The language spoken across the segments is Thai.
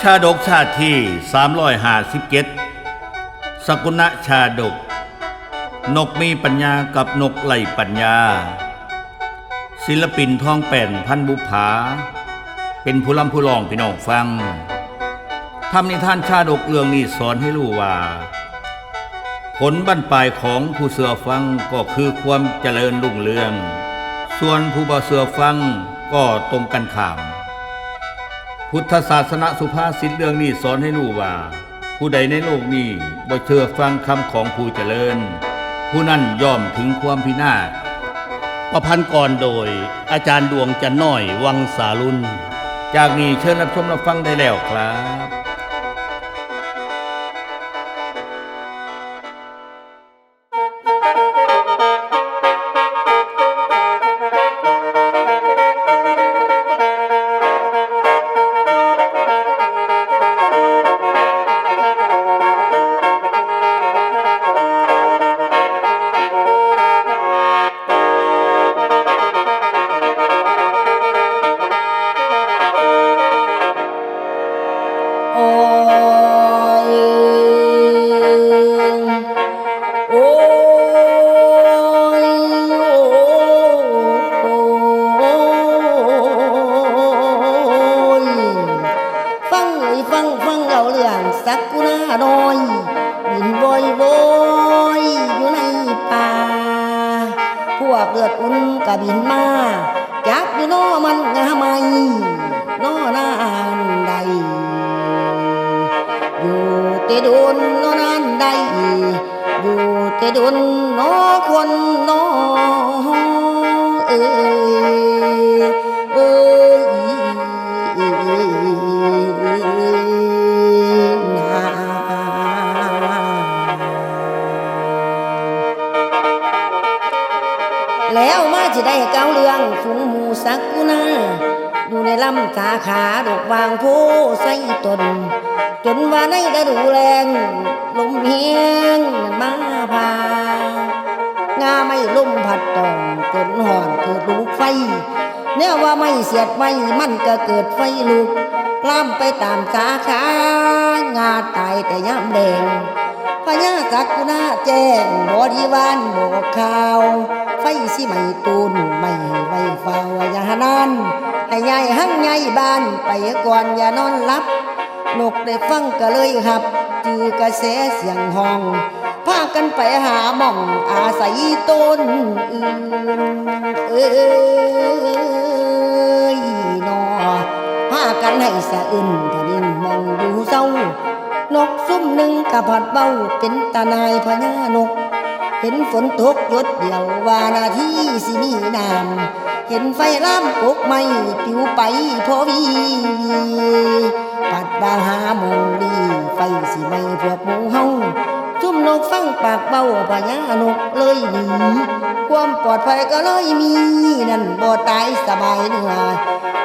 ชาดกชาติที่ 357 สกุณะชาดก นกมีปัญญากับนกไหลปัญญา ศิลปินทองแป่นพันบุภา เป็นผู้ลำผู้ลองพี่น้องฟังทำนิทานชาดกเรื่องนี้สอนให้รู้ว่า ผลบั้นปลายของผู้เสือฟังก็คือความเจริญรุ่งเรือง ส่วนผู้บ่เสือฟังก็ตรงกันข้าม พุทธศาสนาสุภาษิตเรื่องนี้สอนให้รู้ว่า ผู้ใดในโลกนี้บ่เชื่อฟังคำของผู้เจริญ ผู้นั้นย่อมถึงความพินาศประพันธ์ก่อนโดย อาจารย์ดวงจันน้อยวังสาลุนจากนี้เชิญรับชมรับฟังได้แล้วครับ อยบินโวยโวยอยู่ในป่า พวกเกิดอุ่นกะบินมาจับอยู่นอมันงาไม่นอนานใด อยู่แต่โดนนอนานใดอยู่แต่โดนนอ แล้วมาจะได้เก้าเรื่องฝูงหมูสักกุนาอยู่ในลำสาขาดอกวางโพใส่ตน จนว่าในฤดูแรง ลมเฮียงมาพางาไม่ล่มพัดตองจนห่อนเกิดลูกไฟเนี่ยว่าไม่เสียดไม่มันก็เกิดไฟลุกล่ามไปตามสาขางาตายแต่ย่ำแดง พญาสักกุณาแจ้งบริวารบอกข่าว ไฟสิไม่ตูนไม่ไว้เฝ้าอย่านั้นให้ยายหั่งยายบ้านไปก่อนอย่านอนหลับนกได้ฟังก็เลยหับ จือกระแสเสียงห้องพากันไปหาหม่องอาศัยต้นอื่นเอ้ยนอพากันให้สะอึนกระดิ่งมองดูเศร้า นกซุ่มหนึ่งกะผัดเบ้าเป็นตา นายพญานก เห็นฝนตกหยดเดียววานาทีสิมีน้ำเห็นไฟล่ามกกไม่ปิวไปพอวีปัดบาหามงดีไฟสิไม่พวกหมูเฮาจุ่มนกฟังปากเบาพญานกเลยหนี ความปลอดภัยก็เลยมี นั่นบ่ตายสบายเนื้อ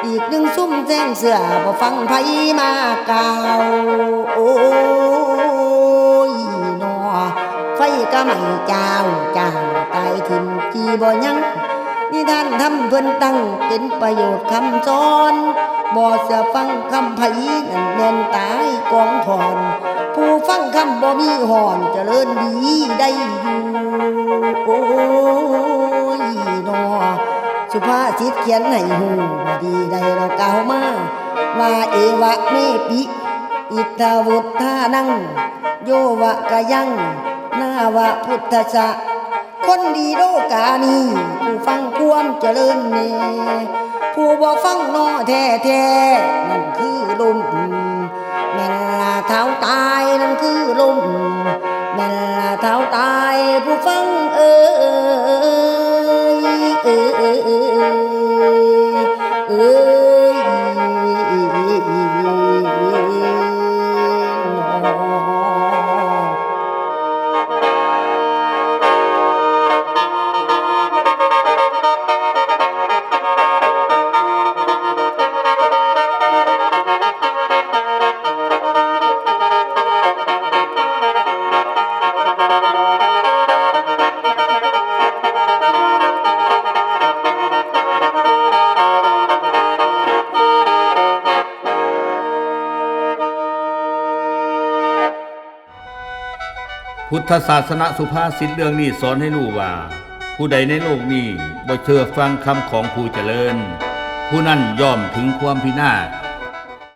อีกหนึ่งซุ่มแจ้งเสือบ่ฟังไผมากล่าวโอ้ยนอไฟก็ไม่เจ้าเจ้าตายทิมจีบ่ยังนี่ท่านทำเพิ่นตั้งเป็นประโยชน์คำสอนบ่เสียฟังคำไผนั่นแม่นตายกองถอน คำบ่มีหอนเจริญดีได้อยู่โอ้ยนอสุภาษิตเขียนให้หูว่าดีได้เรากล่ามาว่าเอวะเมปิอิทาวุธานัง โยวะกะยังนาวะพุทธะจะคนดีโลกานีผู้ฟังความเจริญเนผู้บ่ฟังนอแท้แท้ๆนั่นคือลมา ทธศาสนาสุภาษิตเรื่องนี้สอนให้รู้ว่า ผู้ใดในโลกนี้บ่เชื่อฟังคำของผู้เจริญ ผู้นั้นย่อมถึงความพินาศ